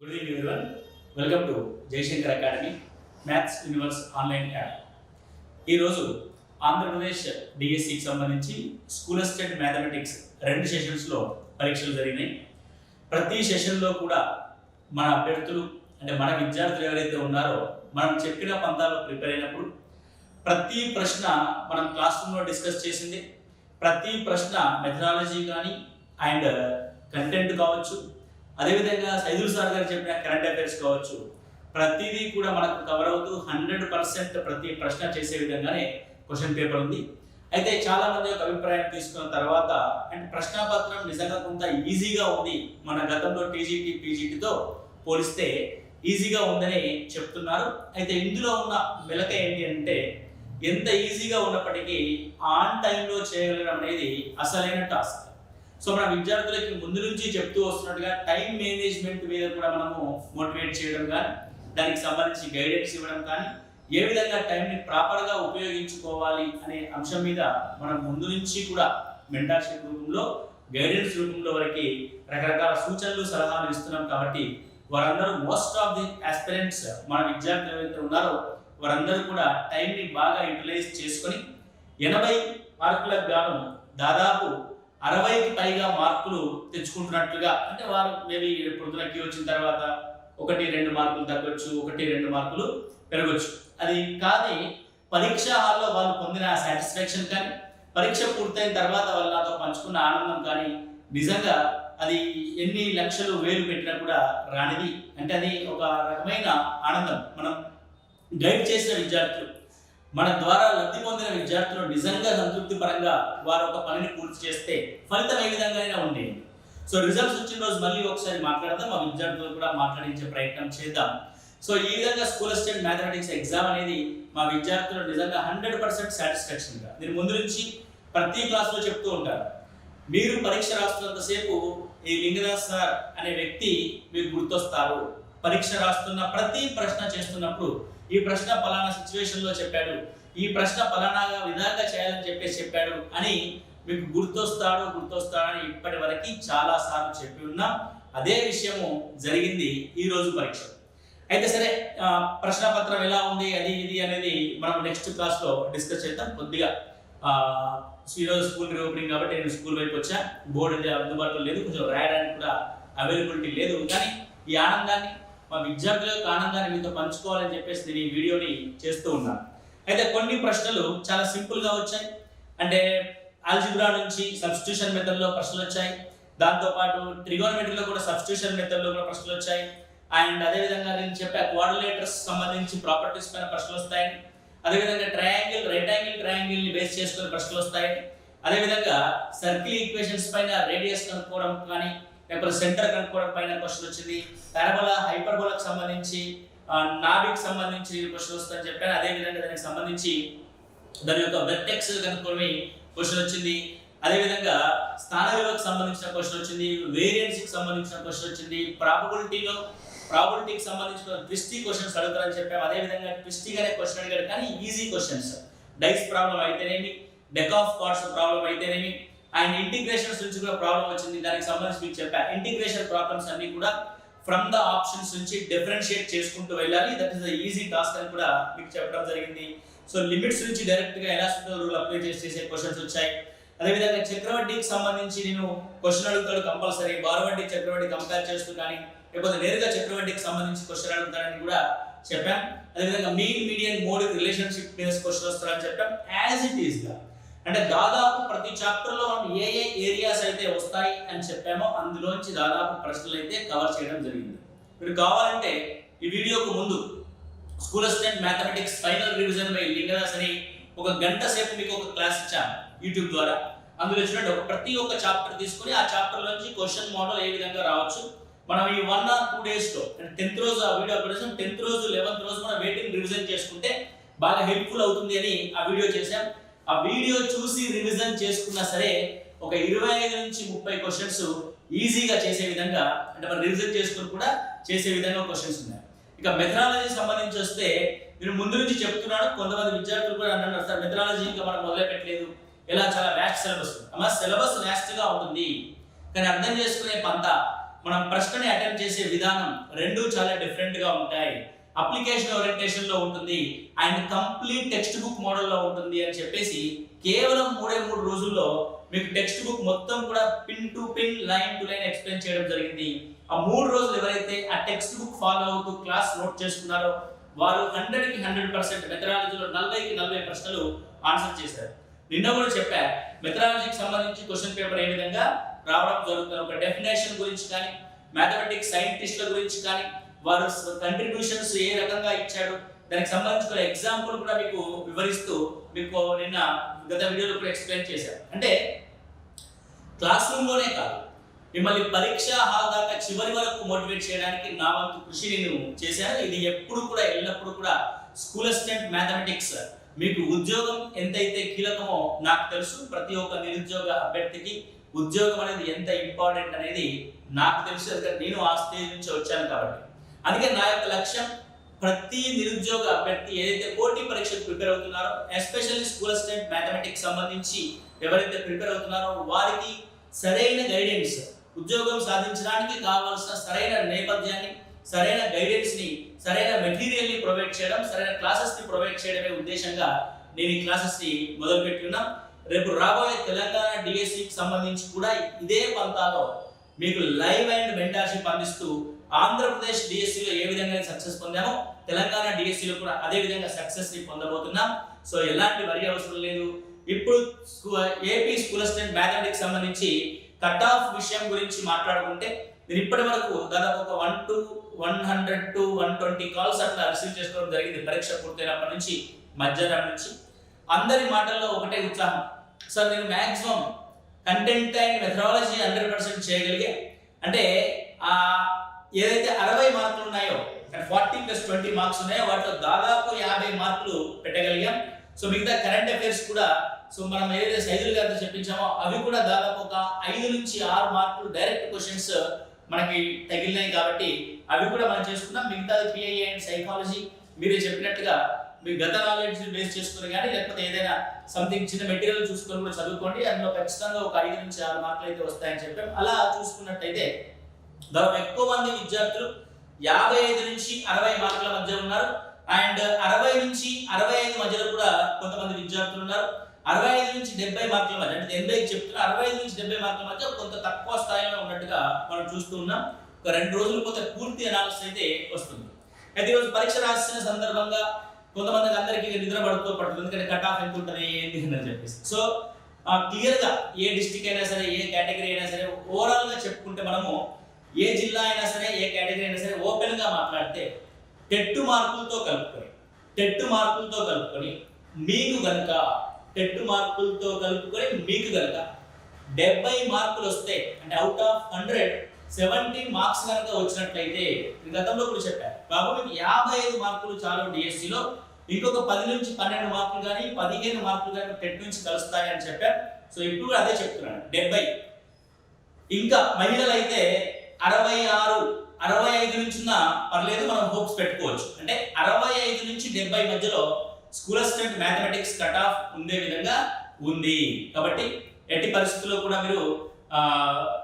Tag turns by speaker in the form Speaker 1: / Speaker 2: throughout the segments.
Speaker 1: Good evening everyone welcome to Jayashankar academy maths universe online app ఈరోజు ఆంధ్రప్రదేశ్ డిఎస్సికి సంబంధించి school assistant mathematics రెండు సెషన్స్లో పరీక్షలు జరిగినాయి. ప్రతి సెషన్లో కూడా మన అభ్యర్థులు అంటే మన విద్యార్థులు ఎవరైతే ఉన్నారో మనం చెప్పిన పంతాలు ప్రిపేర్ అయినప్పుడు ప్రతి ప్రశ్న మనం క్లాస్ రూమ్లో డిస్కస్ చేసింది. ప్రతి ప్రశ్న మెథడాలజీ కానీ అండ్ కంటెంట్ కావచ్చు. అదేవిధంగా సైదుల్ సార్ గారు చెప్పిన కరెంట్ అఫైర్స్ కావచ్చు ప్రతిదీ కూడా మనకు కవర్ అవుతూ హండ్రెడ్ పర్సెంట్ ప్రతి ప్రశ్న చేసే విధంగానే క్వశ్చన్ పేపర్ ఉంది. అయితే చాలా మంది యొక్క అభిప్రాయం తీసుకున్న తర్వాత అండ్ ప్రశ్నాపత్రం నిజంగా కొంత ఈజీగా ఉంది మన గతంలో టీజీటీ పీజీటీతో పోలిస్తే ఈజీగా ఉందని చెప్తున్నారు. అయితే ఇందులో ఉన్న మెలక ఏంటి అంటే ఎంత ఈజీగా ఉన్నప్పటికీ ఆన్ టైంలో చేయగలగడం అనేది అసలైన టాస్క్ సో మన విద్యార్థులకి ముందు నుంచి చెప్తూ వస్తున్నట్టుగా టైం మేనేజ్మెంట్ మీద కూడా మనము మోటివేట్ చేయడం కానీ దానికి సంబంధించి గైడెన్స్ ఇవ్వడం కానీ ఏ విధంగా టైంని ప్రాపర్గా ఉపయోగించుకోవాలి అనే అంశం మీద మనం ముందు నుంచి కూడా మెంటార్షిప్ రూపంలో గైడెన్స్ రూపంలో వరకు రకరకాల సూచనలు సలహాలు ఇస్తున్నాం కాబట్టి వారందరూ మోస్ట్ ఆఫ్ ది ఆస్పిరెంట్స్ మన విద్యార్థులు ఎవరైతే ఉన్నారో వారందరూ కూడా టైంని బాగా యూటిలైజ్ చేసుకొని ఎనభై మార్కులకు గాను దాదాపు అరవైకి పైగా మార్కులు తెచ్చుకుంటున్నట్లుగా అంటే వారు మేబీ పొద్దున క్యూ వచ్చిన తర్వాత ఒకటి రెండు మార్కులు తగ్గొచ్చు ఒకటి రెండు మార్కులు పెరగచ్చు. అది కానీ పరీక్ష హాల్లో వాళ్ళు పొందిన సాటిస్ఫాక్షన్ కానీ పరీక్ష పూర్తయిన తర్వాత వాళ్ళు నాతో పంచుకున్న ఆనందం కానీ నిజంగా అది ఎన్ని లక్షలు వేలు పెట్టినా కూడా రానిది. అంటే అది ఒక రకమైన ఆనందం. మనం గైడ్ చేసిన విద్యార్థులు మన ద్వారా లబ్ధి పొందిన విద్యార్థులు నిజంగా సంతృప్తి పరంగా వారు ఒక పనిని పూర్తి చేస్తే ఫలితం ఏ విధంగానైనా ఉండేది. సో రిజల్ట్స్ వచ్చిన రోజు మళ్ళీ ఒకసారి మాట్లాడదాం మా విద్యార్థులు కూడా మాట్లాడించే ప్రయత్నం చేద్దాం. సో ఈ విధంగా స్కూల్ అసిస్టెంట్ మ్యాథమెటిక్స్ ఎగ్జామ్ అనేది మా విద్యార్థులు నిజంగా హండ్రెడ్ పర్సెంట్ సాటిస్ఫాక్షన్గా దీని ముందు నుంచి ప్రతి క్లాస్లో చెప్తూ ఉంటారు. మీరు పరీక్ష రాస్తున్నంతసేపు ఈ లింగదాస్ సార్ అనే వ్యక్తి మీకు గుర్తొస్తారు. పరీక్ష రాస్తున్న ప్రతి ప్రశ్న చేస్తున్నప్పుడు ఈ ప్రశ్న పలానా సిచ్యువేషన్లో చెప్పాడు ఈ ప్రశ్న పలానా విధంగా చేయాలని చెప్పేసి చెప్పాడు అని మీకు గుర్తొస్తాడు గుర్తొస్తాడని ఇప్పటి వరకు చాలా సార్లు చెప్పి ఉన్నాం. అదే విషయము జరిగింది ఈ రోజు పరీక్ష. అయితే సరే ప్రశ్న పత్రం ఎలా ఉంది అది ఇది అనేది మనం నెక్స్ట్ క్లాస్లో డిస్కస్ చేద్దాం. కొద్దిగా ఈరోజు స్కూల్ రీఓపెనింగ్ కాబట్టి నేను స్కూల్ వైపు వచ్చా. బోర్డు అందుబాటులో లేదు కొంచెం రాయడానికి కూడా అవైలబిలిటీ లేదు. కానీ ఈ ఆనందాన్ని మా విద్యార్థుల యొక్క ఆనందాన్ని మీతో పంచుకోవాలని చెప్పేసి నేను ఈ వీడియోని చేస్తూ ఉన్నాను. అయితే కొన్ని ప్రశ్నలు చాలా సింపుల్గా వచ్చాయి. అంటే ఆల్జిబ్రా నుంచి సబ్స్టిట్యూషన్ మెథడ్లో ప్రశ్నలు వచ్చాయి. దాంతో పాటు ట్రిగోనమెట్రీలో కూడా సబ్స్టిట్యూషన్ మెథడ్లో కూడా ప్రశ్నలు వచ్చాయి. అండ్ అదేవిధంగా నేను చెప్పే కోఆర్డినేటర్స్ సంబంధించి ప్రాపర్టీస్ పైన ప్రశ్నలు వస్తాయి. అదేవిధంగా ట్రయాంగిల్ రైట్ యాంగిల్ బేస్ చేసుకుని ప్రశ్నలు వస్తాయి. అదేవిధంగా సర్కిల్ ఈక్వేషన్స్ పైన రేడియస్ కనుక్కోవడం కానీ లేకపోతే సెంటర్ కనుక్కోవడం పైన క్వశ్చన్ వచ్చింది. పారబోలా హైపర్బోలకు సంబంధించి నాభికి సంబంధించి క్వశ్చన్ వస్తుందని చెప్పాను. అదేవిధంగా దానికి సంబంధించి దాని యొక్క వెర్టెక్స్ కనుక్కొని క్వశ్చన్ వచ్చింది. అదేవిధంగా స్థాన విలువకు సంబంధించిన క్వశ్చన్ వచ్చింది. వేరియన్స్కి సంబంధించిన క్వశ్చన్ వచ్చింది. ప్రాబబిలిటీలో ప్రాబిలిటీకి సంబంధించిన ట్విస్టీ క్వశ్చన్స్ అడుగుతారని చెప్పాము. అదేవిధంగా ట్విస్టీగానే క్వశ్చన్ అడిగాడు. కానీ ఈజీ క్వశ్చన్స్ డైస్ ప్రాబ్లం అయితేనేమి? డెక్ ఆఫ్ కార్డ్స్ ప్రాబ్లం అయితేనేమి? అండ్ ఇంటిగ్రేషన్స్ నుంచి కూడా ప్రాబ్లం వచ్చింది. దానికి సంబంధించి మీకు చెప్పా. ఇంటిగ్రేషన్ ప్రాబ్లమ్స్ అన్ని కూడా ఫ్రమ్ ద ఆప్షన్స్ నుంచి డిఫరెన్షియేట్ చేసుకుంటూ వెళ్ళాలి. That is the easy task అని కూడా మీకు చెప్పడం జరిగింది. సో లిమిట్స్ నుంచి డైరెక్ట్గా ఎలా రూల్ అప్లై చేసి చేసే క్వశ్చన్స్ వచ్చాయి. అదేవిధంగా చక్రవడ్డీకి సంబంధించి నేను క్వశ్చన్ అడుగుతాడు కంపల్సరీ బారవడ్డీ చక్రవడ్డీ కంపేర్ చేస్తూ కానీ లేకపోతే నేరుగా చక్రవడ్డీకి సంబంధించి క్వశ్చన్ అడుగుతాడని కూడా చెప్పాం. అదేవిధంగా mean median mode relationship base question వస్తారని చెప్పాం. యాజ్ ఇట్ ఈస్గా అంటే దాదాపు ప్రతి చాప్టర్లో మనం ఏ ఏ ఏరియాస్ అయితే వస్తాయి అని చెప్పామో అందులోంచి దాదాపు ప్రశ్నలు అయితే కవర్ చేయడం జరిగింది. మీరు కావాలంటే ఈ వీడియోకు ముందు school assistant mathematics final revision by Lingaraj అని ఒక గంట సేపు మీకు ఒక క్లాస్ ఇచ్చాను యూట్యూబ్ ద్వారా. అందులో చూడండి ఒక ప్రతి ఒక్క చాప్టర్ తీసుకొని ఆ చాప్టర్ నుంచి క్వశ్చన్ మోడల్ ఏ విధంగా రావచ్చు. మనం ఈ వన్ ఆర్ టూ డేస్లో టెన్త్ రోజు ఆ వీడియో అప్లోడ్ టెన్త్ రోజు లెవెన్త్ రోజు మనం వెయిటింగ్ రివిజన్ చేసుకుంటే బాగా హెల్ప్ఫుల్ అవుతుంది అని ఆ వీడియో చేశాం. ఆ వీడియో చూసి రివిజన్ చేసుకున్నా సరే ఒక ఇరవై ఐదు నుంచి ముప్పై క్వశ్చన్స్ ఈజీగా చేసే విధంగా అంటే మనం రివిజన్ చేసుకుని కూడా చేసే విధంగా క్వశ్చన్స్ ఉన్నాయి. ఇక మెథడాలజీ సంబంధించి వస్తే నేను ముందు నుంచి చెప్తున్నాను కొంతమంది విద్యార్థులు కూడా అన్నారు సార్ మెథడాలజీ ఇంకా మనం మొదలు పెట్టలేదు ఇలా చాలా వ్యాస్ట్ సిలబస్ అమ్మ సిలబస్ వ్యాస్ట్గా ఉంటుంది కానీ అర్థం చేసుకునే పంత మనం ప్రశ్నని అటెంప్ట్ చేసే విధానం రెండు చాలా డిఫరెంట్గా ఉంటాయి. అప్లికేషన్ ఓరియంటేషన్లో ఉంటుంది. అండ్ కంప్లీట్ టెక్స్ట్ బుక్ మోడల్లో ఉంటుంది అని చెప్పేసి కేవలం మూడే మూడు రోజుల్లో మీకు టెక్స్ట్ బుక్ మొత్తం కూడా pin to pin line to line explain చేయడం జరిగింది. ఆ మూడు రోజులు ఎవరైతే ఆ టెక్స్ట్ బుక్ ఫాలో అవుతూ క్లాస్ నోట్ చేసుకున్నారో వారు హండ్రెడ్కి హండ్రెడ్ పర్సెంట్ మెథడాలజీలో నలభైకి నలభై ప్రశ్నలు ఆన్సర్ చేశారు. నిన్న కూడా చెప్పా మెథడాలజీకి సంబంధించి క్వశ్చన్ పేపర్ ఏ విధంగా రావడం జరుగుతుంది. ఒక డెఫినేషన్ గురించి కానీ మ్యాథమెటిక్స్ సైంటిస్టుల గురించి కానీ వారు కంట్రిబ్యూషన్స్ ఏ రకంగా ఇచ్చాడు? దానికి సంబంధించిన ఎగ్జాంపుల్ కూడా మీకు వివరిస్తూ మీకు నిన్న గత వీడియోలో కూడా ఎక్స్ప్లెయిన్ చేశారు అంటే క్లాస్ రూమ్లోనే కాదు. మిమ్మల్ని పరీక్ష హాల్ దాకా చివరి వరకు మోటివేట్ చేయడానికి నా వంతు కృషి నేను చేశాను. ఇది ఎప్పుడు కూడా ఎల్లప్పుడూ కూడా స్కూల్ అసిస్టెంట్ మ్యాథమెటిక్స్ మీకు ఉద్యోగం ఎంతైతే కీలకమో నాకు తెలుసు. ప్రతి ఒక్క నిరుద్యోగ అభ్యర్థికి ఉద్యోగం అనేది ఎంత ఇంపార్టెంట్ అనేది నాకు తెలుసు. నేను ఆ స్థితి నుంచి వచ్చాను కాబట్టి. అందుకే నా యొక్క లక్ష్యం ప్రతి నిరుద్యోగ అభ్యర్థి ఏదైతే పోటీ పరీక్షలు ప్రిపేర్ అవుతున్నారో ఎస్పెషల్లీ స్కూల్ అసిస్టెంట్ మ్యాథమెటిక్స్ సంబంధించి ఎవరైతే ప్రిపేర్ అవుతున్నారో వారికి సరైన గైడెన్స్ ఉద్యోగం సాధించడానికి కావాల్సిన సరైన నేపథ్యాన్ని సరైన గైడెన్స్ని సరైన మెటీరియల్ని ప్రొవైడ్ చేయడం సరైన క్లాసెస్ని ప్రొవైడ్ చేయడమే ఉద్దేశంగా నేను ఈ క్లాసెస్ని రేపు రాబోయే తెలంగాణ డిఎస్సికి సంబంధించి కూడా ఇదే పంతాలో మీకు లైవ్ అండ్ మెంటార్షిప్ అందిస్తూ ఆంధ్రప్రదేశ్ డిఎస్సిలో ఏ విధంగా సక్సెస్ పొందామో తెలంగాణ డిఎస్సిలో కూడా అదే విధంగా సక్సెస్ని పొందబోతున్నాం. సో ఎలాంటి వరి అవసరం లేదు. ఇప్పుడు ఏపీ స్కూల్ అసిస్టెంట్ మ్యాథమెటిక్స్ సంబంధించి కట్ ఆఫ్ విషయం గురించి మాట్లాడుకుంటే నేను ఇప్పటి వరకు దాదాపు ఒక one two one hundred two one twenty calls అట్లా రిసీవ్ చేసుకోవడం జరిగింది పరీక్ష పూర్తయినప్పటి నుంచి మధ్యాహ్నం నుంచి. అందరి మాటల్లో ఒకటే ఉత్సాహం. సార్ నేను maximum content and methodology hundred percent చేయగలిగే అంటే ఆ ఏదైతే అరవై మార్కులు ఉన్నాయో ఫార్టీ ప్లస్ ట్వంటీ మార్క్స్ ఉన్నాయో వాటిలో దాదాపు యాభై మార్కులు పెట్టగలిగాం. సో మిగతా కరెంట్ అఫైర్స్ కూడా సో మనం ఏదైతే సైజులు గారితో చెప్పించామో అవి కూడా దాదాపు ఒక ఐదు నుంచి ఆరు మార్కులు డైరెక్ట్ క్వశ్చన్స్ మనకి తగిలినాయి కాబట్టి అవి కూడా మనం చేసుకున్నాం మిగతాది పిఐ అండ్ సైకాలజీ మీరే చెప్పినట్టుగా మీ గత నాలెడ్జ్ బేస్ చేసుకుని కానీ లేకపోతే ఏదైనా సంథింగ్ చిన్న మెటీరియల్ చూసుకొని కూడా చదువుకోండి అందులో ఖచ్చితంగా ఒక ఐదు నుంచి ఆరు మార్కులు అయితే వస్తాయని చెప్పాం. అలా చూసుకున్నట్టయితే దాదాపు ఎక్కువ మంది విద్యార్థులు యాభై ఐదు నుంచి అరవై మార్కుల మధ్య ఉన్నారు. అండ్ అరవై నుంచి అరవై ఐదు మధ్యలో కూడా కొంతమంది విద్యార్థులు ఉన్నారు. అరవై ఐదు నుంచి డెబ్బై మార్కుల మధ్య అంటే ఎనభై చెప్తున్నా అరవై ఐదు నుంచి డెబ్బై మార్కుల మధ్య కొంత తక్కువ స్థాయిలో ఉన్నట్టుగా మనం చూస్తూ ఉన్నాం. ఒక రెండు రోజులు కొంత పూర్తి అనాలిసిస్ అయితే వస్తుంది. అయితే ఈరోజు పరీక్ష రాసిన సందర్భంగా కొంతమందికి అందరికీ నిద్ర పడుతూ పడుతుంది. ఎందుకంటే కట్ ఆఫ్ ఎంత ఉంటుంది? ఏంటి అని చెప్పేసి. సో క్లియర్గా ఏ డిస్టిక్ అయినా సరే ఏ కేటగిరీ అయినా సరే ఓవరాల్గా చెప్పుకుంటే మనము ఏ జిల్లా అయినా సరే ఏ కేటగిరీ అయినా సరే ఓపెన్గా మాట్లాడితే టెట్టు మార్కులతో కలుపుకొని టెట్టు మార్కులతో కలుపుకొని మీకు గనుక టెట్టు మార్కులతో కలుపుకొని మీకు గనుక డెబ్బై మార్కులు వస్తే అంటే out of hundred seventy marks కనుక వచ్చినట్లయితే గతంలో కూడా చెప్పారు బాబు మీకు యాభై ఐదు మార్కులు చాలు డిఎస్సిలో ఇంకొక పది నుంచి పన్నెండు మార్కులు కానీ పదిహేను మార్కులు కానీ టెట్ నుంచి కలుస్తాయి అని సో ఇప్పుడు అదే చెప్తున్నాను డెబ్బై. ఇంకా మహిళలు అయితే అరవై ఆరు అరవై ఐదు నుంచి ఉన్న పర్లేదు మనం హోప్స్ పెట్టుకోవచ్చు. అంటే అరవై ఐదు నుంచి డెబ్బై మధ్యలో school assistant mathematics cut off ఉండే విధంగా ఉంది. కాబట్టి ఎట్టి పరిస్థితుల్లో కూడా మీరు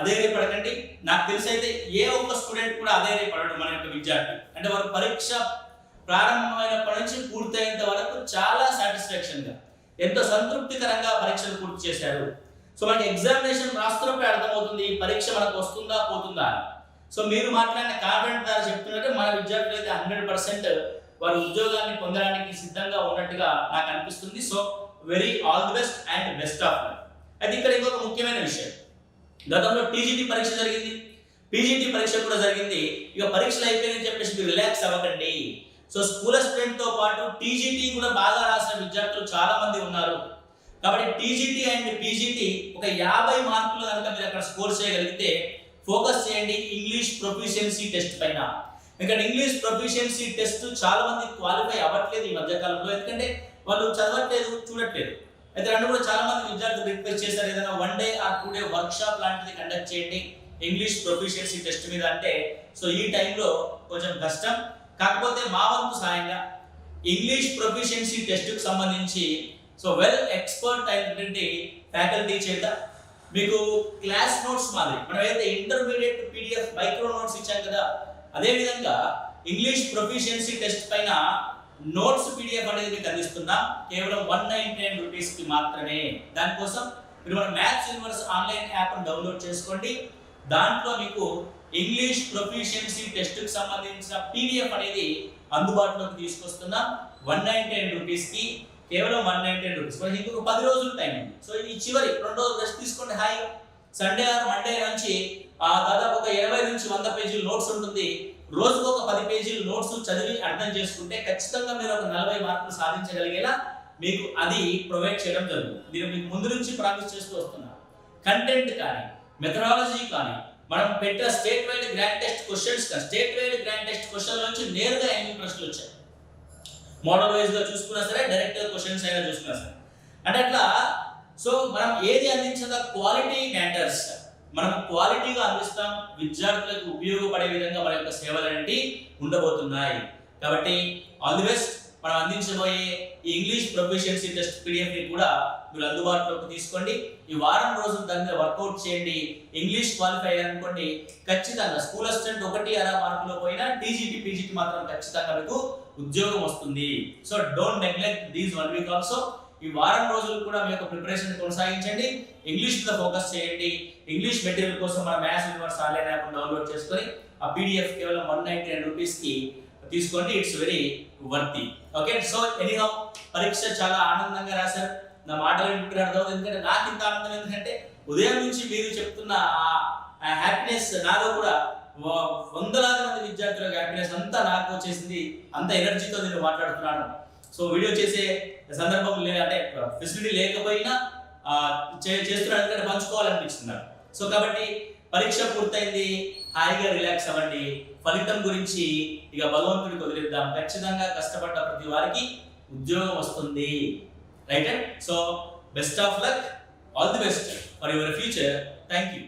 Speaker 1: అదే పడకండి. నాకు తెలిసి అయితే ఏ ఒక్క స్టూడెంట్ కూడా అదే అధైర్యపడడం మన యొక్క విద్యార్థి. అంటే వారు పరీక్ష ప్రారంభమైనప్పటి నుంచి పూర్తయ్యేంత వరకు చాలా సాటిస్ఫాక్షన్గా ఎంతో సంతృప్తికరంగా పరీక్షలు పూర్తి చేశారు. సో మనకి ఎగ్జామినేషన్ రాస్తున్నప్పుడు అర్థమవుతుంది ఈ పరీక్ష మనకు వస్తుందా పోతుందా సో మీరు మాట్లాడిన కాన్ఫిడెంట్ ద్వారా చెప్తున్నట్టే మన విద్యార్థులు అయితే హండ్రెడ్ పర్సెంట్ వారి ఉద్యోగాన్ని పొందడానికి సిద్ధంగా ఉన్నట్టుగా నాకు అనిపిస్తుంది. So very all the best and best of luck అయితే ఇక్కడ ఇంకొక ముఖ్యమైన విషయం. గతంలో టీజీటీ పరీక్ష జరిగింది. పీజీటీ పరీక్ష కూడా జరిగింది. ఇక పరీక్షలు అయిపోయినాయని చెప్పేసి రిలాక్స్ అవ్వకండి. సో స్కూల్ స్టూడెంట్తో పాటు టీజీటీ కూడా బాగా రాసిన విద్యార్థులు చాలా మంది ఉన్నారు. కాబట్టి టీజీటీ అండ్ పీజీటీ ఒక యాభై మార్కులు కనుక మీరు అక్కడ స్కోర్ చేయగలిగితే ఫోకస్ చేయండి ఇంగ్లీష్ ప్రొఫిషియన్సీ టెస్ట్ పైన. ఎందుకంటే ఇంగ్లీష్ ప్రొఫిషియన్సీ టెస్ట్ చాలా మంది క్వాలిఫై అవ్వట్లేదు ఈ మధ్యకాలంలో ఎందుకంటే వాళ్ళు చదవట్లేదు చూడట్లేదు. అయితే రెండు కూడా చాలా మంది విద్యార్థులు రిక్వెస్ట్ చేశారు ఏదైనా one day or two day workshop లాంటిది కండక్ట్ చేయండి ఇంగ్లీష్ ప్రొఫిషియన్సీ టెస్ట్ మీద అంటే. సో ఈ టైంలో కొంచెం కష్టం. కాకపోతే మా వంతు సాయంగా ఇంగ్లీష్ ప్రొఫిషియన్సీ టెస్ట్కి సంబంధించి సో వెల్ ఎక్స్పర్ట్ అయినటువంటి ఫ్యాకల్టీ చేత మీకు క్లాస్ నోట్స్ మాదిరి మనం ఏదైతే ఇంటర్మీడియట్ పీడిఎఫ్ మైక్రో నోట్స్ ఇచ్చాం కదా అదేవిధంగా ఇంగ్లీష్ ప్రొఫిషియన్సీ టెస్ట్ పైన నోట్స్ పీడిఎఫ్ అనేది మీకు అందిస్తున్నా. కేవలం వన్ నైన్టీ నైన్ రూపీస్కి మాత్రమే. దానికోసం మీరు మన maths universe online app download చేసుకోండి. దాంట్లో మీకు ఇంగ్లీష్ ప్రొఫిషియన్సీ టెస్ట్కి సంబంధించిన పీడిఎఫ్ అనేది అందుబాటులోకి తీసుకొస్తున్నా వన్ నైన్టీ నైన్ రూపీస్కి కేవలం వన్ నైన్టీ నైన్ రూపీస్ మనకి ఇంకొక పది రోజులు టైం ఉంది సో ఈ చివరి రెండు రోజులు రెస్ట్ తీసుకోండి హాయిగా సండే ఆర్ మండే నుంచి ఆ దాదాపు ఒక ఇరవై నుంచి వంద పేజీల నోట్స్ ఉంటుంది. రోజుకు ఒక పది పేజీల నోట్స్ చదివి అర్థం చేసుకుంటే ఖచ్చితంగా మీరు ఒక నలభై మార్కులు సాధించగలిగేలా మీకు అది ప్రొవైడ్ చేయడం జరుగుతుంది. దీన్ని మీకు ముందు నుంచి ప్రాక్టీస్ చేస్తూ వస్తున్నాను కంటెంట్ కానీ మెథడాలజీ కానీ మనం పెట్టిన statewide grand test questions statewide grand test question నుంచి నేరుగా ఎన్ని ప్రశ్నలు వచ్చాయి? మోడల్ వైజ్గా చూసుకున్నా సరే డైరెక్ట్ క్వశ్చన్స్ అయినా చూసుకున్నా సరే. అంటే అట్లా సో మనం ఏది అందించగా క్వాలిటీ మ్యాటర్స్. మనం క్వాలిటీగా అందిస్తాం విద్యార్థులకు ఉపయోగపడే విధంగా మన యొక్క సేవలు అనేవి ఉండబోతున్నాయి. కాబట్టి ఆల్ ది బెస్ట్. మనం అందించబోయే ఈ ఇంగ్లీష్ ప్రొఫిషియన్సీ టెస్ట్ పీడిఎఫ్ని కూడా మీరు అందుబాటులోకి తీసుకోండి. ఈ వారం రోజులు దాని మీద వర్కౌట్ చేయండి. ఇంగ్లీష్ క్వాలిఫై అయ్యారనుకోండి ఖచ్చితంగా స్కూల్ అసిస్టెంట్ ఒకటి అలా మార్కులో పోయినా టీజీటీ పీజీటీ మాత్రం ఖచ్చితంగా మీకు ఉద్యోగం వస్తుంది. So don't neglect these one week also ఈ వారం రోజులు కూడా మీ యొక్క ప్రిపరేషన్ కొనసాగించండి. ఇంగ్లీష్ మీద ఫోకస్ చేయండి. ఇంగ్లీష్ మెటీరియల్ కోసం మన maths universe online app download చేసుకొని ఆ పీడిఎఫ్ కేవలం వన్ నైన్టీ నైన్ రూపీస్కి తీసుకోండి it's very worthy okay so anyhow పరీక్ష చాలా ఆనందంగా రాశారు. నా మాటలు వింటుంటే అర్థం ఎందుకంటే నాకు ఇంత ఆనందం ఎందుకంటే ఉదయం నుంచి మీరు చెప్తున్న ఆ హ్యాపీనెస్ నాలో కూడా వందలాది మంది విద్యార్థుల హ్యాపీనెస్ అంతా నాకు వచ్చేసింది. అంత ఎనర్జీతో నేను మాట్లాడుతున్నాను. సో వీడియో చేసే సందర్భం లే అంటే ఫెసిలిటీ లేకపోయినా చే- చేస్తున్నాను ఎందుకంటే పంచుకోవాలనిపించింది సో కాబట్టి పరీక్ష పూర్తయింది. హాయిగా రిలాక్స్ అవ్వండి. ఫలితం గురించి ఇక భగవంతుడికి వదిలేద్దాం. ఖచ్చితంగా కష్టపడ్డ ప్రతి వారికి ఉద్యోగం వస్తుంది. Right so best of luck all the best for your future thank you